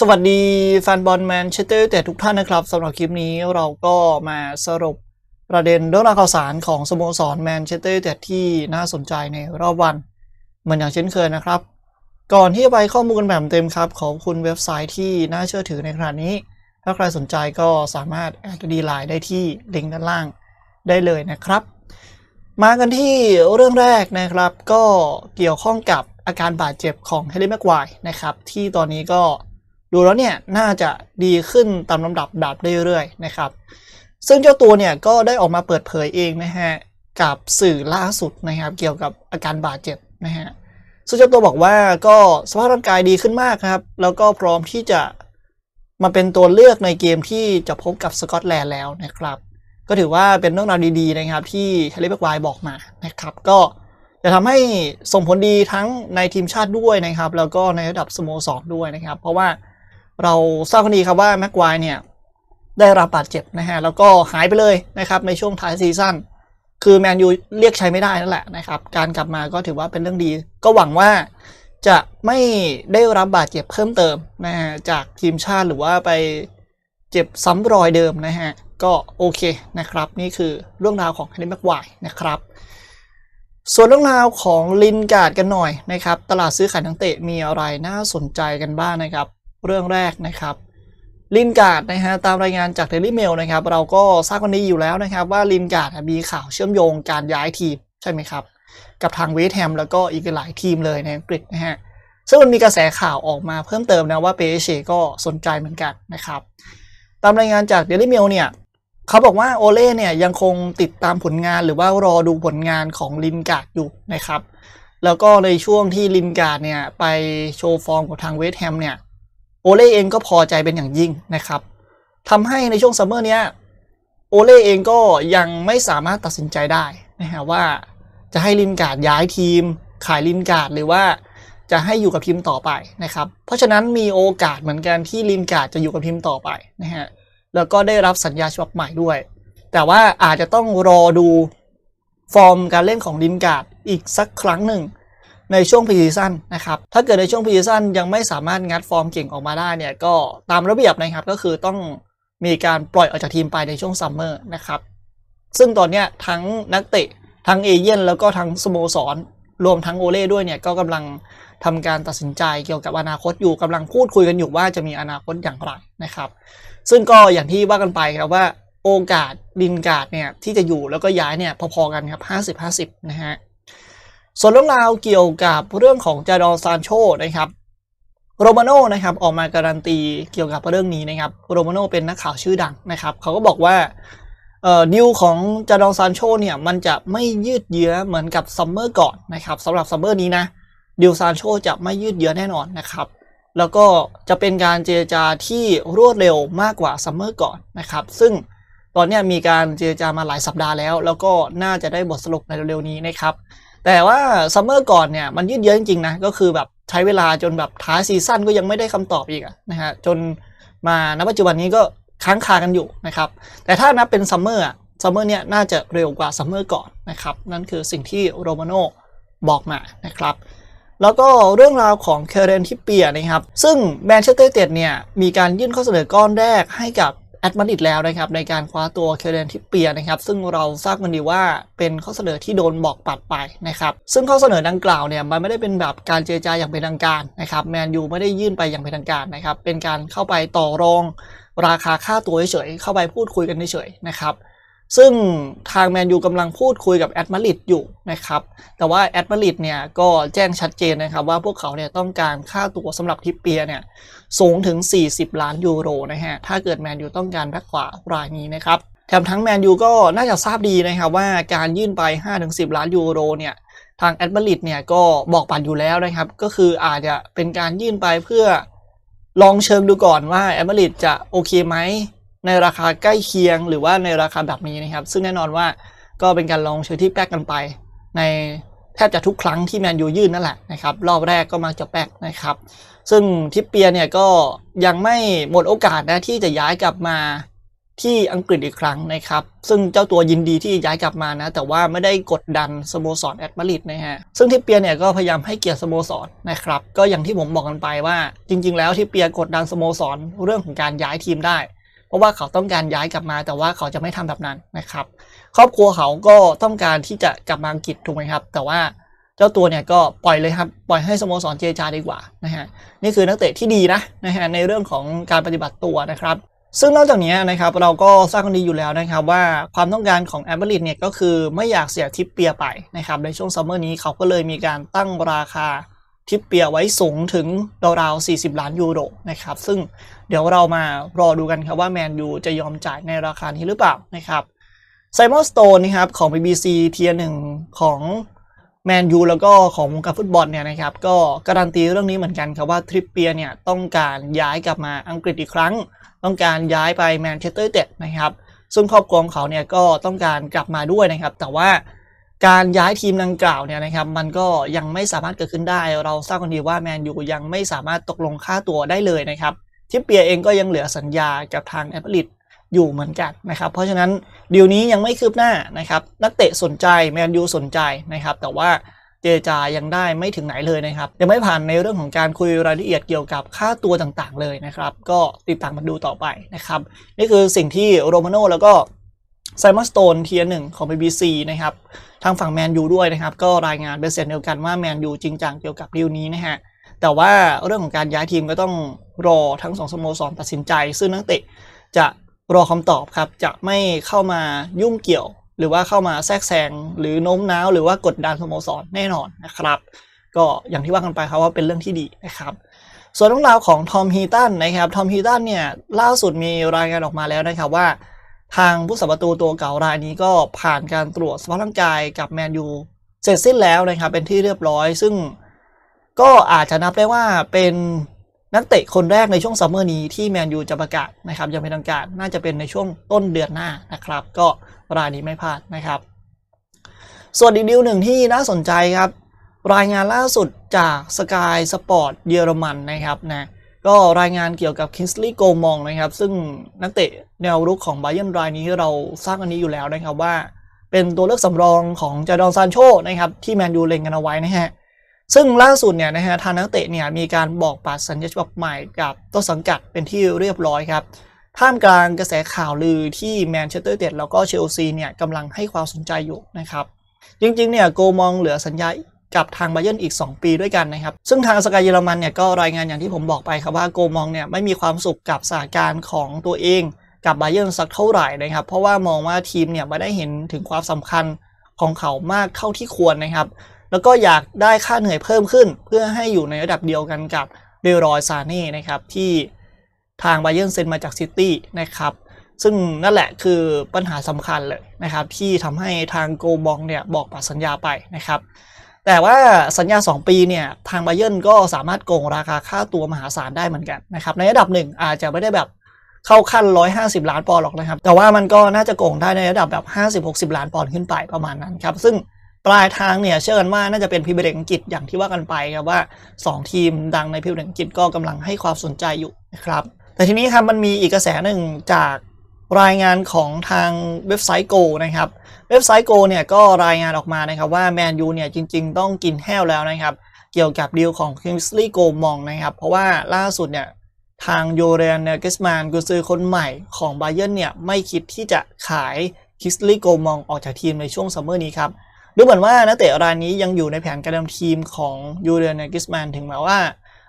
สวัสดีแฟนบอลแมนเชสเตอร์แต่ทุกท่านนะครับสำหรับคลิปนี้เราก็มาสรุปประเด็นเรื่องราวข่าวสารของสโมสรแมนเชสเตอร์แต่ที่น่าสนใจในรอบวัน เหมือนอย่างเช่นเคยนะครับ ก่อนที่จะไปข้อมูลกันแบบเต็มครับขอบคุณเว็บไซต์ที่น่าเชื่อถือในขณะนี้ ถ้าใครสนใจก็สามารถแอดดีไลน์ได้ที่ลิงก์ด้านล่างได้เลยนะครับ มากันที่เรื่องแรกนะครับ ก็เกี่ยวข้องกับอาการบาดเจ็บของเฮลิแม็กไวนะครับที่ตอนนี้ก็ ดูแล้วเนี่ยน่าจะดีขึ้นตามลำดับดับเรื่อยๆนะครับ ซึ่งเจ้าตัวเนี่ยก็ได้ออกมาเปิดเผยเองนะฮะกับสื่อล่าสุดนะครับ เกี่ยวกับอาการบาดเจ็บนะฮะซึ่งเจ้าตัวบอกว่าก็สภาพร่างกายดีขึ้นมากครับ แล้วก็พร้อมที่จะมาเป็นตัวเลือกในเกมที่จะพบกับสกอตแลนด์แล้วนะครับ ก็ถือว่าเป็นเรื่องราวดีๆนะครับ ที่เฮลิเบกไวบอกมานะครับ ก็จะทำให้ส่งผลดีทั้งในทีมชาติด้วยนะครับ แล้วก็ในระดับสโมสรด้วยนะครับ เพราะว่า เราทราบกันดีครับว่าแม็กไวเนี่ยได้รับบาดเจ็บนะฮะแล้วก็หายไปเลยนะครับในช่วงท้ายซีซั่นคือแมนยูเรียกใช้ไม่ได้นั่นแหละนะครับ การกลับมาก็ถือว่าเป็นเรื่องดี ก็หวังว่าจะไม่ได้รับบาดเจ็บเพิ่มเติมนะฮะจากทีมชาติหรือว่าไปเจ็บซ้ำรอยเดิมนะฮะก็โอเคนะครับ นี่คือเรื่องราวของแฮร์รี่แม็กไวร์นะครับ ส่วนเรื่องราวของลินการ์ดกันหน่อยนะครับ ตลาดซื้อขายนักเตะมีอะไรน่าสนใจกันบ้างนะครับ เรื่องแรกนะครับลินการ์ดนะฮะตามรายงานจากเดลิเมลนะครับ เราก็ทราบกันดีอยู่แล้วนะครับ ว่าลินการ์ดมีข่าวเชื่อมโยงการย้ายทีมใช่ไหมครับ กับทางเวสแฮมแล้วก็อีกหลายทีมเลยในอังกฤษนะฮะซึ่งมันมีกระแสข่าวออกมาเพิ่มเติมนะว่าเปเชก็สนใจเหมือนกันนะครับ ตามรายงานจากเดลิเมลเนี่ยเขาบอกว่าโอเล่เนี่ยยังคงติดตามผลงานหรือว่ารอดูผลงานของลินการ์ดอยู่นะครับ แล้วก็ในช่วงที่ลินการ์ดเนี่ยไปโชว์ฟอร์มกับทางเวสแฮมเนี่ย โอเล่เองก็พอใจเป็นอย่างยิ่งนะครับทำให้ในช่วงซัมเมอร์เนี้ยโอเล่เองก็ยังไม่สามารถตัดสินใจได้นะฮะว่าจะให้ลินการ์ดย้ายทีม ขายลินการ์ดหรือว่าจะให้อยู่กับทีมต่อไปนะครับ เพราะฉะนั้นมีโอกาสเหมือนกันที่ลินการ์ดจะอยู่กับทีมต่อไปนะฮะแล้วก็ได้รับสัญญาฉบับใหม่ด้วย แต่ว่าอาจจะต้องรอดูฟอร์มการเล่นของลินการ์ดอีกสักครั้งหนึ่ง ในช่วงพรีซีซั่นนะครับถ้าเกิดในช่วงพรีซีซั่นยังไม่สามารถงัดฟอร์มเก่งออกมาได้เนี่ยก็ตามระเบียบนะครับก็คือต้องมีการปล่อยออกจากทีมไปในช่วงซัมเมอร์นะครับซึ่งตอนนี้ทั้งนักเตะทั้งเอเย่นแล้วก็ทั้งสโมสรรวมทั้งโอเล่ด้วยเนี่ยก็กำลังทำการตัดสินใจเกี่ยวกับอนาคตอยู่กำลังพูดคุยกันอยู่ว่าจะมีอนาคตอย่างไรนะครับ ซึ่งก็อย่างที่ว่ากันไปครับว่าโอกาสลินการ์ดเนี่ยที่จะอยู่แล้วก็ย้ายเนี่ยพอๆกันครับ 50-50 นะฮะ ส่วนเรื่องราวเกี่ยวกับเรื่องของจาดอนซานโชนะครับโรมาโน่นะครับออกมาการันตีเกี่ยวกับเรื่องนี้นะครับโรมาโน่เป็นนักข่าวชื่อดังนะครับเขาก็บอกว่าเอ่อดิวของจาดอนซานโชเนี่ยมันจะไม่ยืดเยื้อเหมือนกับซัมเมอร์ก่อนนะครับสำหรับซัมเมอร์นี้นะดิวซานโชจะไม่ยืดเยื้อแน่นอนนะครับแล้วก็จะเป็นการเจรจาที่รวดเร็วมากกว่าซัมเมอร์ก่อนนะครับซึ่งตอนนี้มีการเจรจามาหลายสัปดาห์แล้ว แล้วก็น่าจะได้บทสรุปในเร็วๆนี้นะครับ แต่ว่าซัมเมอร์ก่อนเนี่ยมันยืดเยื้อจริงๆนะก็คือแบบใช้เวลาจนแบบท้ายซีซั่นก็ยังไม่ได้คำตอบอีกนะฮะจนมาณปัจจุบันนี้ก็ค้างคากันอยู่นะครับแต่ถ้านับเป็นซัมเมอร์ซัมเมอร์เนี่ยน่าจะเร็วกว่าซัมเมอร์ก่อนนะครับนั่นคือสิ่งที่โรมาโน่บอกมานะครับแล้วก็เรื่องราวของเคเรนทิเปียนะครับซึ่งแมนเชสเตอร์ยูไนเต็ดเนี่ยมีการยื่นข้อเสนอก้อนแรกให้กับ แอดมาดริดแล้วนะครับในการคว้าตัวเคเรนทิปเปียนะครับซึ่งเราทราบกันดีว่าเป็นข้อเสนอที่โดนบอกปัดไปนะครับซึ่งข้อเสนอดังกล่าวเนี่ยมันไม่ได้เป็นแบบการเจรจาอย่างเป็นทางการนะครับแมนยูไม่ได้ยื่นไปอย่างเป็นทางการนะครับเป็นการเข้าไปต่อรองราคาค่าตัวเฉยๆเข้าไปพูดคุยกันเฉยๆนะครับ ซึ่งทางแมนยูกำลังพูดคุยกับแอดมาริดอยู่นะครับ แต่ว่าแอดมาริดเนี่ยก็แจ้งชัดเจนนะครับว่าพวกเขาเนี่ยต้องการค่าตัวสำหรับทิปเปียเนี่ยสูงถึง 40 ล้านยูโรนะฮะ ถ้าเกิดแมนยูต้องการแบ็คขวารายนี้นะครับ แถมทั้งแมนยูก็น่าจะทราบดีนะครับว่าการยื่นไป 5-10 ล้านยูโรเนี่ยทางแอดมาริดเนี่ยก็บอกปัดอยู่แล้วนะครับ ก็คืออาจจะเป็นการยื่นไปเพื่อลองเชิงดูก่อนว่าแอดมาริดจะโอเคไหม ในราคาใกล้เคียงหรือว่าในราคาแบบนี้นะครับ ซึ่งแน่นอนว่าก็เป็นการลองเชิงที่แป๊กกันไป ในแทบจะทุกครั้งที่แมนยูยื่นนั่นแหละนะครับ รอบแรกก็มาจะแป๊กนะครับ ซึ่งทิปเปียเนี่ยก็ยังไม่หมดโอกาสนะที่จะย้ายกลับมาที่อังกฤษอีกครั้งนะครับ ซึ่งเจ้าตัวยินดีที่ย้ายกลับมานะ แต่ว่าไม่ได้กดดันสโมสรแอตมาริดนะฮะ ซึ่งทิปเปียเนี่ยก็พยายามให้เกียรติสโมสรนะครับ ก็อย่างที่ผมบอกกันไปว่า จริง ๆ แล้วทิปเปียกดดันสโมสรเรื่องของการย้ายทีมได้ เพราะว่าเขาต้องการย้ายกลับมา แต่ว่าเขาจะไม่ทำแบบนั้นนะครับ ครอบครัวเขาก็ต้องการที่จะกลับมาอังกฤษถูกไหมครับ แต่ว่าเจ้าตัวเนี่ยก็ปล่อยเลยครับ ปล่อยให้สโมสรเจจาดีกว่านะฮะนี่คือนักเตะที่ดีนะนะฮะในเรื่องของการปฏิบัติตัวนะครับซึ่งนอกจากนี้นะครับเราก็ทราบกันดีอยู่แล้วนะครับว่าความต้องการของแอมเบริดเนี่ยก็คือไม่อยากเสียทิปเปียไปนะครับในช่วงซัมเมอร์นี้เขาก็เลยมีการตั้งราคา ทิปเปียร์ไว้สูงถึงราวๆ40 ล้านยูโรนะครับ ซึ่งเดี๋ยวเรามารอดูกันครับว่าแมนยูจะยอมจ่ายในราคานี้หรือเปล่านะครับไซมอนสโตนนะครับของ BBC เทียร์หนึ่งของแมนยูแล้วก็ของวงการฟุตบอลเนี่ยนะครับก็การันตีเรื่องนี้เหมือนกันครับว่าทริปเปียร์เนี่ยต้องการย้ายกลับมาอังกฤษอีกครั้ง ต้องการย้ายไปแมนเชสเตอร์เต็ดนะครับซึ่งครอบครัวของเขาเนี่ยก็ต้องการกลับมาด้วยนะครับ แต่ว่า การย้ายทีมดังกล่าวเนี่ยนะครับมันก็ยังไม่สามารถเกิดขึ้นได้ เราทราบกันดีว่าแมนยูยังไม่สามารถตกลงค่าตัวได้เลยนะครับทิปเปียเองก็ยังเหลือสัญญากับทางแอปเปิลิตอยู่เหมือนกันนะครับ เพราะฉะนั้นดีลนี้ยังไม่คืบหน้านะครับ นักเตะสนใจแมนยูสนใจนะครับ แต่ว่าเจรจายังได้ไม่ถึงไหนเลยนะครับ ยังไม่ผ่านในเรื่องของการคุยรายละเอียดเกี่ยวกับค่าตัวต่างๆ เลยนะครับ ก็ติดตามมาดูต่อไปนะครับ นี่คือสิ่งที่โรมาโน่แล้วก็ ไซมอนสโตนเทียร์หนึ่งของ BBC นะครับทางฝั่งแมนยูด้วยนะครับ ก็รายงานเป็นเสียงเดียวกันว่าแมนยูจริงจังเกี่ยวกับดีลนี้นะฮะแต่ว่าเรื่องของการย้ายทีมก็ต้องรอทั้งสองสโมสรตัดสินใจ ซึ่งนักเตะจะรอคำตอบครับจะไม่เข้ามายุ่งเกี่ยว หรือว่าเข้ามาแทรกแซงหรือโน้มน้าวหรือว่ากดดันสโมสรแน่นอนนะครับ ก็อย่างที่ว่ากันไปครับว่าเป็นเรื่องที่ดีนะครับส่วนเรื่องราวของทอมฮีตันนะครับทอมฮีตันเนี่ยล่าสุดมีรายงานออกมาแล้วนะครับว่า ทางผู้สัมประตูตัวเก่ารายนี้ก็ผ่านการตรวจสภาพร่างกายกับแมนยูเสร็จสิ้นแล้วนะครับ เป็นที่เรียบร้อย ซึ่งก็อาจจะนับได้ว่าเป็นนักเตะคนแรกในช่วงซัมเมอร์นี้ที่แมนยูจะประกาศนะครับยังเป็นทางการน่าจะเป็นในช่วงต้นเดือนหน้านะครับ ก็รายนี้ไม่พลาดนะครับ ส่วนอีกดีลหนึ่งที่น่าสนใจครับ รายงานล่าสุดจากสกายสปอร์ตเยอรมันนะครับนะ ก็รายงานเกี่ยวกับคิงส์ลีย์โกมองนะครับ ซึ่งนักเตะแนวรุกของไบเยนรายนี้เราทราบกันนี้อยู่แล้วนะครับว่า เป็นตัวเลือกสำรองของจาดอนซานโชนะครับที่แมนยูเล็งกันเอาไว้นะฮะซึ่งล่าสุดเนี่ยนะฮะทางนักเตะเนี่ยมีการบอกปัดสัญญาฉบับใหม่กับต้นสังกัดเป็นที่เรียบร้อยครับท่ามกลางกระแสข่าวลือที่แมนเชสเตอร์ยูไนเต็ดแล้วก็เชลซีเนี่ยกำลังให้ความสนใจอยู่นะครับ จริงๆเนี่ยโกมองเหลือสัญญา กับทางไบเยนอีก 2 ปีด้วยกันนะครับ ซึ่งทางสกายเยอรมันเนี่ยก็รายงานอย่างที่ผมบอกไปครับว่าโกมองเนี่ยไม่มีความสุขกับสถานการณ์ของตัวเองกับไบเยนสักเท่าไหร่นะครับ เพราะว่ามองว่าทีมเนี่ยไม่ได้เห็นถึงความสำคัญของเขามากเท่าที่ควรนะครับ แล้วก็อยากได้ค่าเหนื่อยเพิ่มขึ้น เพื่อให้อยู่ในระดับเดียวกันกับเดรอยซาเน่นะครับที่ทางไบเยนเซ็นมาจากซิตี้นะครับซึ่งนั่นแหละคือปัญหาสำคัญเลยนะครับ ที่ทำให้ทางโกบองเนี่ยบอกปัดสัญญาไปนะครับ แต่ว่าสัญญา 2 ปีเนี่ยทางไบเยนก็สามารถโกงราคาค่าตัวมหาศาลได้เหมือนกันนะครับในระดับหนึ่งอาจจะไม่ได้แบบเข้าขั้น 150 ล้านปอนด์หรอกนะครับ แต่ว่ามันก็น่าจะโกงได้ในระดับแบบ 50-60 ล้านปอนด์ขึ้นไปประมาณนั้นครับซึ่งปลายทางเนี่ยเชื่อกันว่าน่าจะเป็นพรีเมียร์ลีกอังกฤษอย่างที่ว่ากันไปครับว่า 2 ทีมดังในพรีเมียร์ลีกอังกฤษก็กำลังให้ความสนใจอยู่นะครับแต่ทีนี้ครับมันมีอีกกระแสหนึ่งจาก รายงานของทางเว็บไซต์ Go นะครับเว็บไซต์ Go เนี่ยก็รายงานออกมานะครับว่าแมนยูเนี่ยจริง ๆ ต้องกินแห้วแล้วนะครับ เกี่ยวกับดีลของ Kingsley g o m o n g นะครับ เพราะว่าล่าสุดเนี่ยทางโยเรนเนเกสมานกุซือคนใหม่ของไบเยนเนี่ยไม่คิดที่จะขาย Kingsley g o m o n g ออกจากทีมในช่วงซัมเมอร์นี้ครับดูเหมือนว่านักเตะรายนี้ยังอยู่ในแผนการเดิมทีมของยูเรนเนกิสแมนถึงแม้ว่า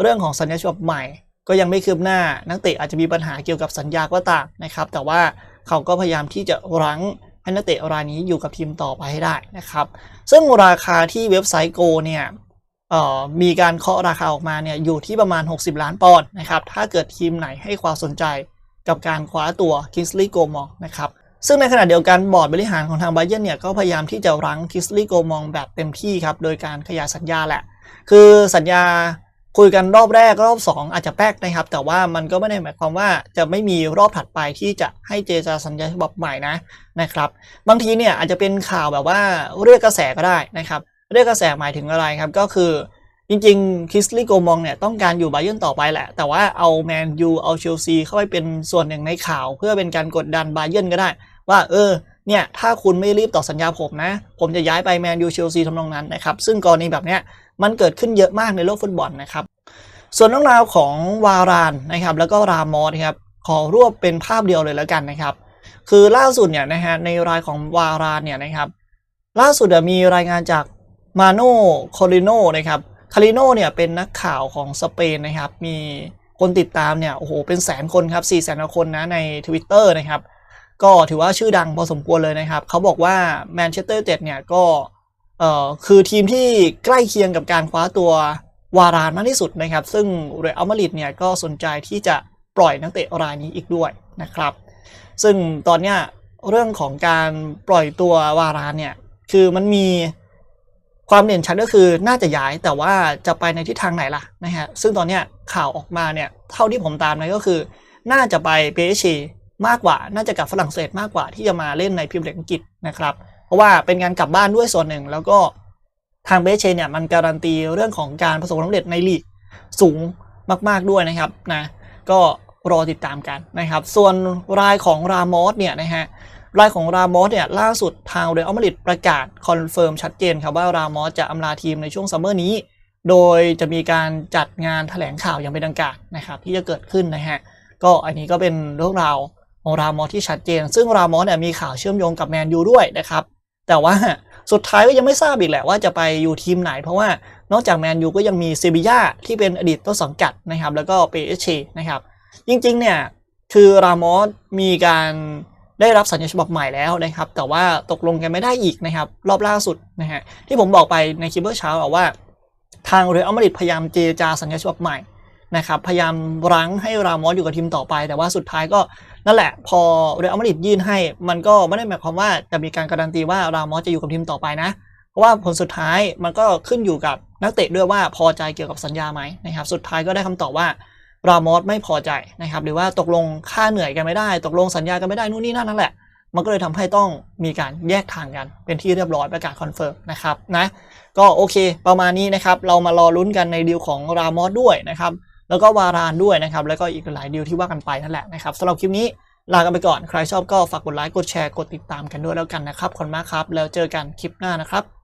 เรื่องของสัญญาฉบับใหม่ ก็ยังไม่คืบหน้านักเตะอาจจะมีปัญหาเกี่ยวกับสัญญาก็ตามนะครับ แต่ว่าเขาก็พยายามที่จะรั้งให้นักเตะรายนี้อยู่กับทีมต่อไปให้ได้นะครับ ซึ่งราคาที่เว็บไซต์โกเนี่ยมีการเคาะราคาออกมาเนี่ยอยู่ที่ประมาณ 60 ล้านปอนด์นะครับ ถ้าเกิดทีมไหนให้ความสนใจกับการคว้าตัว Kingsley g o m o n g นะครับ ซึ่งในขณะเดียวกันบอร์ดบริหารของทางไบเยนเนี่ยก็พยายามที่จะรั้ง Kingsley g o m o n g แบบเต็มที่ครับ โดยการขยายสัญญาแหละ คือสัญญา คุยกันรอบแรกรอบ 2 อาจจะแป๊กนะครับ แต่ว่ามันก็ไม่ได้หมายความว่าจะไม่มีรอบถัดไปที่จะให้เจรจาสัญญาฉบับใหม่นะนะครับ บางทีเนี่ยอาจจะเป็นข่าวแบบว่าเรียกกระแสก็ได้นะครับ เรียกกระแสหมายถึงอะไรครับก็คือจริงๆ คิสลีโกมองเนี่ยต้องการอยู่ไบเยร์นต่อไปแหละ แต่ว่าเอาแมนยูเอาเชลซีเข้าไปเป็นส่วนหนึ่งในข่าว เพื่อเป็นการกดดันไบเยร์นก็ได้ ว่าเออเนี่ยถ้าคุณไม่รีบต่อสัญญาผมนะ ผมจะย้ายไปแมนยูเชลซีทำนองนั้นนะครับ ซึ่งกรณีแบบเนี้ย มันเกิดขึ้นเยอะมากในโลกฟุตบอลนะครับ ส่วนเรื่องราวของวารานนะครับ แล้วก็รามอสครับขอรวบเป็นภาพเดียวเลยแล้วกันนะครับ คือล่าสุดเนี่ยนะฮะในรายของวารานเนี่ยนะครับล่าสุดมีรายงานจากมาโนโคลิโนนะครับคาริโนเนี่ยเป็นนักข่าวของสเปนนะครับ มีคนติดตามเนี่ยโอ้โหเป็นแสนคนครับ4ี่แสนคนนะใน Twitter นะครับ ก็ถือว่าชื่อดังพอสมควรเลยนะครับ เขาบอกว่าแมนเชสเตอร์เต็ดเนี่ยก็ เอ่อคือทีมที่ใกล้เคียงกับการคว้าตัววารานมากที่สุดนะครับ ซึ่งเรอัลมาดริดเนี่ยก็สนใจที่จะปล่อยนักเตะรายนี้อีกด้วยนะครับ ซึ่งตอนเนี้ยเรื่องของการปล่อยตัววารานเนี่ยคือมันมีความเด่นชัดก็คือน่าจะย้ายแต่ว่าจะไปในทิศทางไหนล่ะนะฮะซึ่งตอนเนี้ยข่าวออกมาเนี่ยเท่าที่ผมตามนะก็คือ น่าจะไปเปเชมากกว่า น่าจะกลับฝรั่งเศสมากกว่าที่จะมาเล่นในพรีเมียร์ลีกอังกฤษนะครับ เพราะว่าเป็นการกลับบ้านด้วยส่วนหนึ่ง แล้วก็ทางเบสเชเนี่ยมันการันตีเรื่องของการประสบความสำเร็จในลีกสูงมาก ๆด้วยนะครับนะก็รอติดตามกันนะครับ ส่วนรายของรามอสเนี่ยนะฮะรายของรามอสเนี่ยล่าสุดทางเรอัลมาดริดประกาศคอนเฟิร์มชัดเจนครับว่ารามอสจะอำลาทีมในช่วงซัมเมอร์นี้ โดยจะมีการจัดงานแถลงข่าวอย่างเป็นทางการนะครับที่จะเกิดขึ้นนะฮะก็อันนี้ก็เป็นเรื่องราวของรามอสที่ชัดเจน ซึ่งรามอสเนี่ยมีข่าวเชื่อมโยงกับแมนยูด้วยนะครับ แต่ว่าสุดท้ายก็ยังไม่ทราบอีกแหละว่าจะไปอยู่ทีมไหน เพราะว่านอกจากแมนยูก็ยังมีเซบีย่าที่เป็นอดีตต้นสังกัดนะครับ แล้วก็เปเอชนะครับ จริงๆ เนี่ยคือรามอสมีการได้รับสัญญาฉบับใหม่แล้วนะครับ แต่ว่าตกลงกันไม่ได้อีกนะครับ รอบล่าสุดนะฮะที่ผมบอกไปในคลิปเมื่อเช้าว่า ทางเรอัลมาดริดพยายามเจรจาสัญญาฉบับใหม่นะครับ พยายามรั้งให้รามอสอยู่กับทีมต่อไป แต่ว่าสุดท้ายก็ นั่นแหละ พอเรอัลมาดริดยื่นให้ มันก็ไม่ได้หมายความว่าจะมีการการันตีว่ารามอสจะอยู่กับทีมต่อไปนะ เพราะว่าผลสุดท้ายมันก็ขึ้นอยู่กับนักเตะด้วยว่าพอใจเกี่ยวกับสัญญาไหมนะครับ สุดท้ายก็ได้คำตอบว่ารามอสไม่พอใจนะครับ หรือว่าตกลงค่าเหนื่อยกันไม่ได้ ตกลงสัญญากันไม่ได้นู่นนี่นั่นนั่นแหละ มันก็เลยทำให้ต้องมีการแยกทางกัน เป็นที่เรียบร้อยประกาศคอนเฟิร์มนะครับนะ ก็โอเค ประมาณนี้นะครับ เรามารอลุ้นกันในดีลของรามอสด้วยนะครับ แล้วก็วารานด้วยนะครับ แล้วก็อีกหลายดีลที่ว่ากันไปนั่นแหละนะครับสำหรับคลิปนี้ลากันไปก่อน ใครชอบก็ฝากกดไลค์ กดแชร์ กดติดตามกันด้วยแล้วกันนะครับ ขอบคุณมากครับ แล้วเจอกันคลิปหน้านะครับ